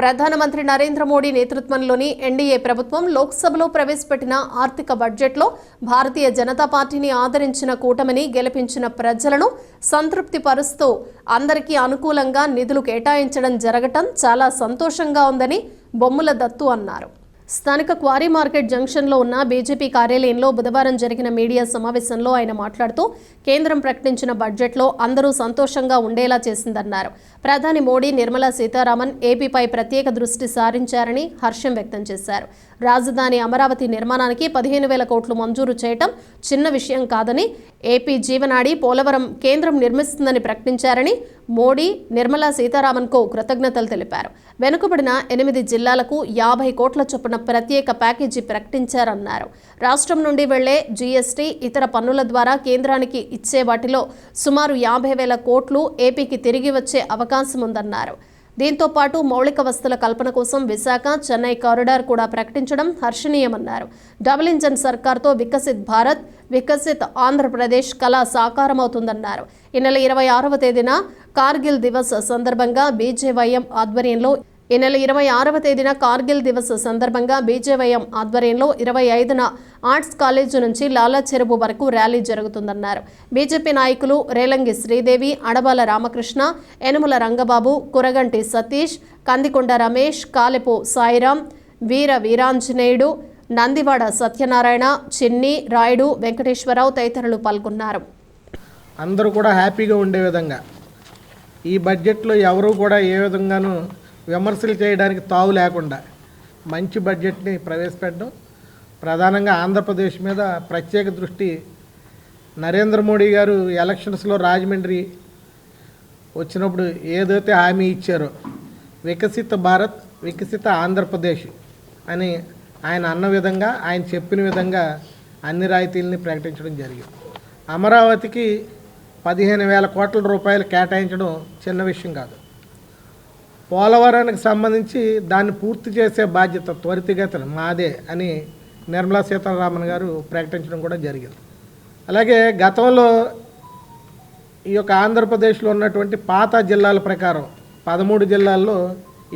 ప్రధానమంత్రి నరేంద్ర మోడీ నేతృత్వంలోని ఎన్డీఏ ప్రభుత్వం లోక్సభలో ప్రవేశపెట్టిన ఆర్థిక బడ్జెట్లో భారతీయ జనతా పార్టీని ఆదరించిన కూటమిని గెలిపించిన ప్రజలను సంతృప్తిపరుస్తూ అందరికీ అనుకూలంగా నిధులు కేటాయించడం జరగటం చాలా సంతోషంగా ఉందని బొమ్ముల దత్తు అన్నారు. స్థానిక క్వారీ మార్కెట్ జంక్షన్లో ఉన్న బీజేపీ కార్యాలయంలో బుధవారం జరిగిన మీడియా సమావేశంలో ఆయన మాట్లాడుతూ కేంద్రం ప్రకటించిన బడ్జెట్లో అందరూ సంతోషంగా ఉండేలా చేసిందన్నారు. ప్రధాని మోడీ నిర్మలా సీతారామన్ ఏపీపై ప్రత్యేక దృష్టి సారించారని హర్షం వ్యక్తం చేశారు. రాజధాని అమరావతి నిర్మాణానికి పదిహేను వేల కోట్లు మంజూరు చేయటం చిన్న విషయం కాదని ఏపీ జీవనాడి పోలవరం కేంద్రం నిర్మిస్తుందని ప్రకటించారని మోడీ నిర్మలా సీతారామన్కు కృతజ్ఞతలు తెలిపారు. వెనుకబడిన ఎనిమిది జిల్లాలకు యాభై కోట్ల చొప్పున ప్రత్యేక ప్యాకేజీ ప్రకటించారన్నారు. రాష్ట్రం నుండి వెళ్ళే జీఎస్టీ ఇతర పన్నుల ద్వారా కేంద్రానికి ఇచ్చే వాటిలో సుమారు యాభై వేల కోట్లు ఏపీకి తిరిగి వచ్చే అవకాశం ఉందన్నారు దీంతో పాటు మౌలిక వస్తుల కల్పన కోసం విశాఖ చెన్నై కారిడార్ కూడా ప్రకటించడం హర్షణీయమన్నారు. డబుల్ ఇంజన్ సర్కార్తో వికసిత్ భారత్ వికసిత్ ఆంధ్రప్రదేశ్ కళ సాకారమవుతుందన్నారు. ఈ నెల ఇరవై ఆరవ తేదీన కార్గిల్ దివస్ సందర్భంగా బీజేవైఎం ఆధ్వర్యంలో ఈ నెల ఇరవై ఆరవ తేదీన కార్గిల్ దివస్ సందర్భంగా బీజేవైఎం ఆధ్వర్యంలో ఇరవై ఐదున ఆర్ట్స్ కాలేజీ నుంచి లాలా చెరువు వరకు ర్యాలీ జరుగుతుందన్నారు. బీజేపీ నాయకులు రేలంగి శ్రీదేవి అడబాల రామకృష్ణ యనుమల రంగబాబు కురగంటి సతీష్ కందికొండ రమేష్ కాలెపు సాయిరాం వీర వీరాంజనేయుడు నందివాడ సత్యనారాయణ చిన్ని రాయుడు వెంకటేశ్వరరావు తదితరులు పాల్గొన్నారు. అందరూ కూడా హ్యాపీగా ఉండే విధంగా. ఈ బడ్జెట్లో ఎవరు కూడా ఏ విధంగానూ విమర్శలు చేయడానికి తావు లేకుండా మంచి బడ్జెట్ని ప్రవేశపెట్టడం ప్రధానంగా ఆంధ్రప్రదేశ్ మీద ప్రత్యేక దృష్టి నరేంద్ర మోడీ గారు ఎలక్షన్స్లో రాజమండ్రి వచ్చినప్పుడు ఏదైతే హామీ ఇచ్చారో వికసిత భారత్ వికసిత ఆంధ్రప్రదేశ్ అని ఆయన అన్న విధంగా ఆయన చెప్పిన విధంగా అన్ని రాయితీలని ప్రకటించడం జరిగింది. అమరావతికి పదిహేను వేల కోట్ల రూపాయలు కేటాయించడం చిన్న విషయం కాదు. పోలవరానికి సంబంధించి దాన్ని పూర్తి చేసే బాధ్యత త్వరితగతిన మాదే అని నిర్మలా సీతారామన్ గారు ప్రకటించడం కూడా జరిగింది. అలాగే గతంలో ఈ యొక్క ఆంధ్రప్రదేశ్లో ఉన్నటువంటి పాత జిల్లాల ప్రకారం పదమూడు జిల్లాల్లో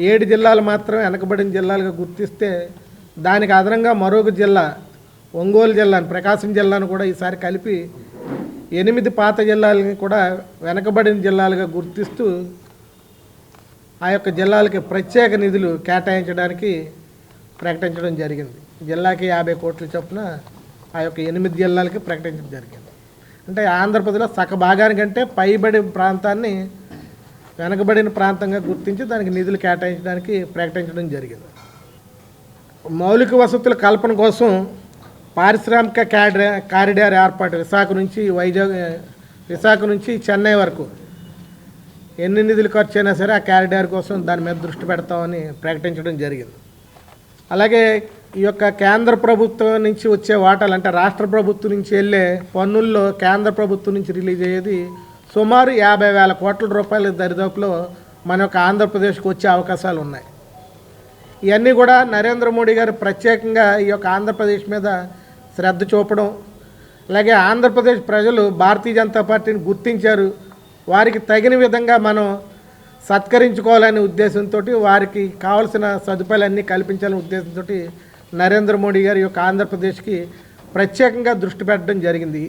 ఏడు జిల్లాలు మాత్రమే వెనకబడిన జిల్లాలుగా గుర్తిస్తే దానికి అదనంగా మరొక జిల్లా ఒంగోలు జిల్లాను ప్రకాశం జిల్లాను కూడా ఈసారి కలిపి ఎనిమిది పాత జిల్లాలని కూడా వెనకబడిన జిల్లాలుగా గుర్తిస్తూ ఆ యొక్క జిల్లాలకి ప్రత్యేక నిధులు కేటాయించడానికి ప్రకటించడం జరిగింది. జిల్లాకి యాభై కోట్ల చొప్పున ఆ యొక్క ఎనిమిది జిల్లాలకి ప్రకటించడం జరిగింది. అంటే ఆంధ్రప్రదేశ్లో సగ భాగానికంటే పైబడి ప్రాంతాన్ని వెనకబడిన ప్రాంతంగా గుర్తించి దానికి నిధులు కేటాయించడానికి ప్రకటించడం జరిగింది. మౌలిక వసతుల కల్పన కోసం పారిశ్రామిక క్యాడ కారిడార్ ఏర్పాటు విశాఖ నుంచి వైజాగ్ విశాఖ నుంచి చెన్నై వరకు ఎన్ని నిధులు ఖర్చు అయినా సరే ఆ క్యారిడార్ కోసం దాని మీద దృష్టి పెడతామని ప్రకటించడం జరిగింది. అలాగే ఈ యొక్క కేంద్ర ప్రభుత్వం నుంచి వచ్చే వాటాలు అంటే రాష్ట్ర ప్రభుత్వం నుంచి వెళ్ళే పన్నుల్లో కేంద్ర ప్రభుత్వం నుంచి రిలీజ్ అయ్యేది సుమారు యాభై వేల కోట్ల రూపాయల దరిదాపులో మన యొక్క ఆంధ్రప్రదేశ్కి వచ్చే అవకాశాలు ఉన్నాయి. ఇవన్నీ కూడా నరేంద్ర మోడీ గారు ప్రత్యేకంగా ఈ యొక్క ఆంధ్రప్రదేశ్ మీద శ్రద్ధ చూపడం అలాగే ఆంధ్రప్రదేశ్ ప్రజలు భారతీయ జనతా పార్టీని గుర్తించారు. వారికి తగిన విధంగా మనం సత్కరించుకోవాలనే ఉద్దేశంతో వారికి కావలసిన సదుపాయాలన్నీ కల్పించాలనే ఉద్దేశంతో నరేంద్ర మోడీ గారి యొక్క ఆంధ్రప్రదేశ్కి ప్రత్యేకంగా దృష్టి పెట్టడం జరిగింది.